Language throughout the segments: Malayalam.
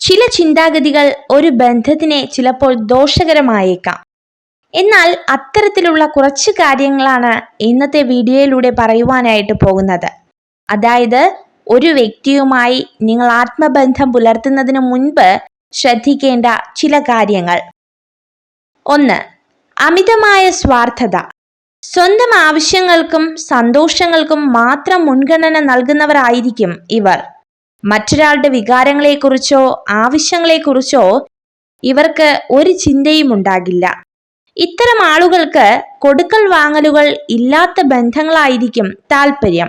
ചില ചിന്താഗതികൾ ഒരു ബന്ധത്തിനെ ചിലപ്പോൾ ദോഷകരമായേക്കാം. എന്നാൽ അത്തരത്തിലുള്ള കുറച്ച് കാര്യങ്ങളാണ് ഇന്നത്തെ വീഡിയോയിലൂടെ പറയുവാനായിട്ട് പോകുന്നത്. അതായത് ഒരു വ്യക്തിയുമായി നിങ്ങൾ ആത്മബന്ധം പുലർത്തുന്നതിന് മുൻപ് ശ്രദ്ധിക്കേണ്ട ചില കാര്യങ്ങൾ. ഒന്ന് അമിതമായ സ്വാർത്ഥത. സ്വന്തം ആവശ്യങ്ങൾക്കും സന്തോഷങ്ങൾക്കും മാത്രം മുൻഗണന നൽകുന്നവരായിരിക്കും ഇവർ. മറ്റൊരാളുടെ വികാരങ്ങളെക്കുറിച്ചോ ആവശ്യങ്ങളെക്കുറിച്ചോ ഇവർക്ക് ഒരു ചിന്തയും ഉണ്ടാകില്ല. ഇത്തരം ആളുകൾക്ക് കൊടുക്കൽ വാങ്ങലുകൾ ഇല്ലാത്ത ബന്ധങ്ങളായിരിക്കും താല്പര്യം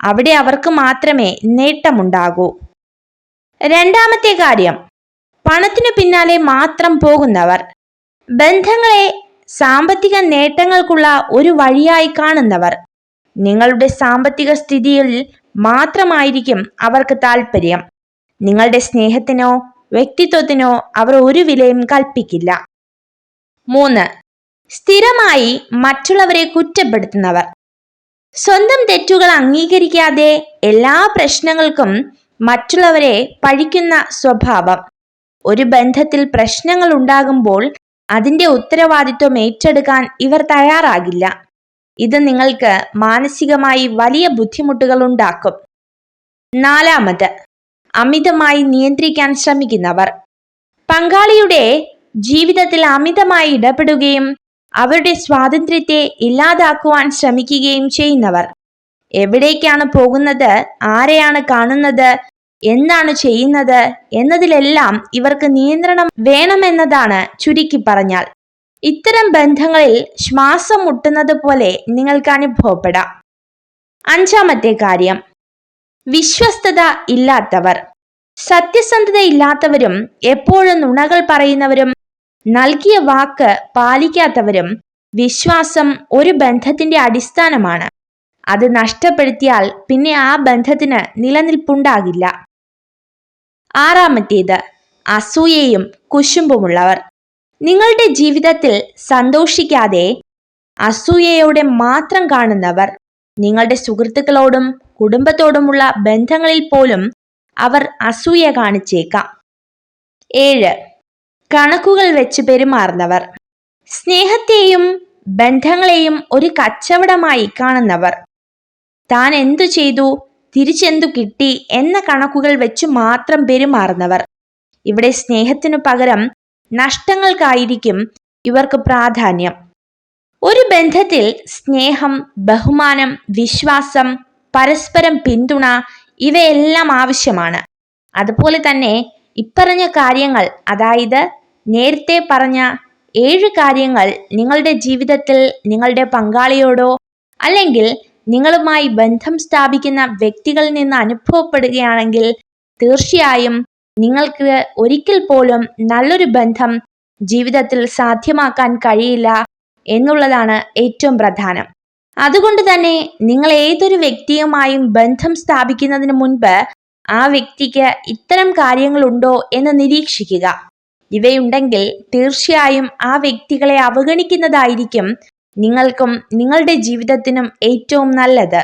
അവിടെ അവർക്ക് മാത്രമേ നേട്ടമുണ്ടാകൂ. രണ്ടാമത്തെ കാര്യം പണത്തിനു പിന്നാലെ മാത്രം പോകുന്നവർ. ബന്ധങ്ങളെ സാമ്പത്തിക നേട്ടങ്ങൾക്കുള്ള ഒരു വഴിയായി കാണുന്നവർ. നിങ്ങളുടെ സാമ്പത്തിക സ്ഥിതിയിൽ മാത്രമായിരിക്കും അവർക്ക് താല്പര്യം നിങ്ങളുടെ സ്നേഹത്തിനോ വ്യക്തിത്വത്തിനോ അവർ ഒരു വിലയും കൽപ്പിക്കില്ല. മൂന്ന് സ്ഥിരമായി മറ്റുള്ളവരെ കുറ്റപ്പെടുത്തുന്നവർ. സ്വന്തം തെറ്റുകൾ അംഗീകരിക്കാതെ എല്ലാ പ്രശ്നങ്ങൾക്കും മറ്റുള്ളവരെ പഴിക്കുന്ന സ്വഭാവം. ഒരു ബന്ധത്തിൽ പ്രശ്നങ്ങൾ ഉണ്ടാകുമ്പോൾ അതിന്റെ ഉത്തരവാദിത്വം ഏറ്റെടുക്കാൻ ഇവർ തയ്യാറാകില്ല. ഇത് നിങ്ങൾക്ക് മാനസികമായി വലിയ ബുദ്ധിമുട്ടുകൾ ഉണ്ടാക്കും. നാലാമത് അമിതമായി നിയന്ത്രിക്കാൻ ശ്രമിക്കുന്നവർ. പങ്കാളിയുടെ ജീവിതത്തിൽ അമിതമായി ഇടപെടുകയും അവരുടെ സ്വാതന്ത്ര്യത്തെ ഇല്ലാതാക്കുവാൻ ശ്രമിക്കുകയും ചെയ്യുന്നവർ. എവിടേക്കാണ് പോകുന്നത് ആരെയാണ് കാണുന്നത് എന്താണ് ചെയ്യുന്നത് എന്നതിലെല്ലാം ഇവർക്ക് നിയന്ത്രണം വേണമെന്നതാണ് ചുരുക്കി പറഞ്ഞാൽ. ഇത്തരം ബന്ധങ്ങളിൽ ശ്വാസം മുട്ടുന്നത് പോലെ നിങ്ങൾക്ക് അനുഭവപ്പെടാം. അഞ്ചാമത്തെ കാര്യം വിശ്വസ്തത ഇല്ലാത്തവർ. സത്യസന്ധത ഇല്ലാത്തവരും എപ്പോഴും നുണകൾ പറയുന്നവരും നൽകിയ വാക്ക് പാലിക്കാത്തവരും വിശ്വാസം ഒരു ബന്ധത്തിന്റെ അടിസ്ഥാനമാണ്. അത് നഷ്ടപ്പെടുത്തിയാൽ പിന്നെ ആ ബന്ധത്തിന് നിലനിൽപ്പുണ്ടാകില്ല. ആറാമത്തേത് അസൂയയും കുശുമ്പുമുള്ളവർ. നിങ്ങളുടെ ജീവിതത്തിൽ സന്തോഷിക്കാതെ അസൂയയോടെ മാത്രം കാണുന്നവർ നിങ്ങളുടെ സുഹൃത്തുക്കളോടും കുടുംബത്തോടുമുള്ള ബന്ധങ്ങളിൽ പോലും അവർ അസൂയ കാണിച്ചേക്കാം. ഏഴ് കണക്കുകൾ വെച്ച് പെരുമാറുന്നവർ. സ്നേഹത്തെയും ബന്ധങ്ങളെയും ഒരു കച്ചവടമായി കാണുന്നവർ. താൻ എന്തു ചെയ്തു തിരിച്ചെന്തു കിട്ടി എന്ന കണക്കുകൾ വെച്ച് മാത്രം പെരുമാറുന്നവർ. ഇവിടെ സ്നേഹത്തിനു പകരം നഷ്ടങ്ങൾക്കായിരിക്കും ഇവർക്ക് പ്രാധാന്യം. ഒരു ബന്ധത്തിൽ സ്നേഹം ബഹുമാനം വിശ്വാസം പരസ്പരം പിന്തുണ ഇവയെല്ലാം ആവശ്യമാണ്. അതുപോലെ തന്നെ ഇപ്പറഞ്ഞ കാര്യങ്ങൾ അതായത് നേരത്തെ പറഞ്ഞ ഏഴ് കാര്യങ്ങൾ നിങ്ങളുടെ ജീവിതത്തിൽ നിങ്ങളുടെ പങ്കാളിയോടോ അല്ലെങ്കിൽ നിങ്ങളുമായി ബന്ധം സ്ഥാപിക്കുന്ന വ്യക്തികളിൽ നിന്ന് അനുഭവപ്പെടുകയാണെങ്കിൽ തീർച്ചയായും നിങ്ങൾക്ക് ഒരിക്കൽ പോലും നല്ലൊരു ബന്ധം ജീവിതത്തിൽ സാധ്യമാക്കാൻ കഴിയില്ല എന്നുള്ളതാണ് ഏറ്റവും പ്രധാനം. അതുകൊണ്ട് തന്നെ നിങ്ങൾ ഏതൊരു വ്യക്തിയുമായും ബന്ധം സ്ഥാപിക്കുന്നതിന് മുൻപ് ആ വ്യക്തിക്ക് ഇത്തരം കാര്യങ്ങളുണ്ടോ എന്ന് നിരീക്ഷിക്കുക. ഇവയുണ്ടെങ്കിൽ തീർച്ചയായും ആ വ്യക്തികളെ അവഗണിക്കുന്നതായിരിക്കും നിങ്ങൾക്കും നിങ്ങളുടെ ജീവിതത്തിനും ഏറ്റവും നല്ലത്.